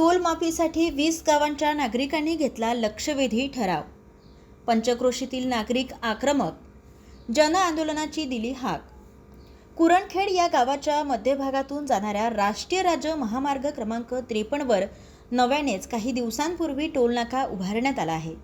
Toll माफीसाठी वीस गावांच्या नागरिकांनी घेतला लक्षवेधी ठराव. पंचक्रोशीतील नागरिक आक्रमक. जन आंदोलनाची दिली हाक. कुरणखेड या गावाच्या मध्यभागातून जाणाऱ्या राष्ट्रीय राज्य महामार्ग क्रमांक त्रेपन्नवर नव्यानेच काही दिवसांपूर्वी टोलनाका उभारण्यात आला आहे.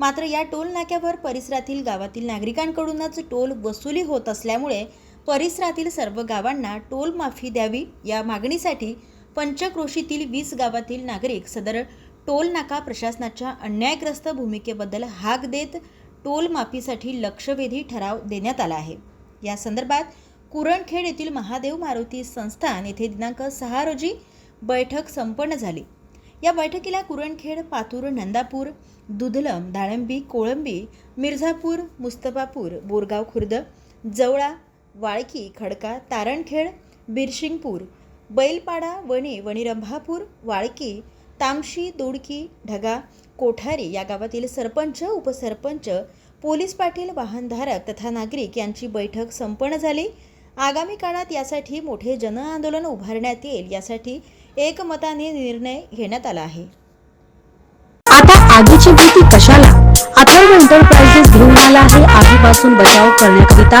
मात्र या टोल नाक्यावर परिसरातील गावातील नागरिकांकडूनच टोल वसुली होत असल्यामुळे परिसरातील सर्व गावांना टोल माफी द्यावी या मागणीसाठी पंचक्रोशीतील वीस गावातील नागरिक सदर टोल नाका प्रशासनाच्या अन्यायग्रस्त भूमिकेबद्दल हाक देत टोल माफीसाठी लक्षवेधी ठराव देण्यात आला आहे. या संदर्भात कुरणखेड येथील महादेव मारुती संस्थान येथे दिनांक सहा रोजी बैठक संपन्न झाली. या बैठकीला कुरणखेड पातूर नंदापूर दुधलम दाळंबी कोळंबी मिर्झापूर मुस्तफापूर बोरगाव खुर्द जवळा वाळकी खडका तारणखेड बिरशिंगपूर बैलपाडा वणी वणीरंभापूर वाळकी तामशी दोडकी ढगा कोठारी या गावातील सरपंच उपसरपंच पोलीस पाटील वाहनधारक तथा नागरिक यांची बैठक संपन्न झाली. आगामी काळात यासाठी मोठे जनआंदोलन उभारण्यात येईल यासाठी एकमताने निर्णय घेण्यात आला आहे. आता आगीची भीती कशाला? अथर्व एंटरप्राइजेस घेऊन आला आहे. आगीपासून बचाव करण्याकरिता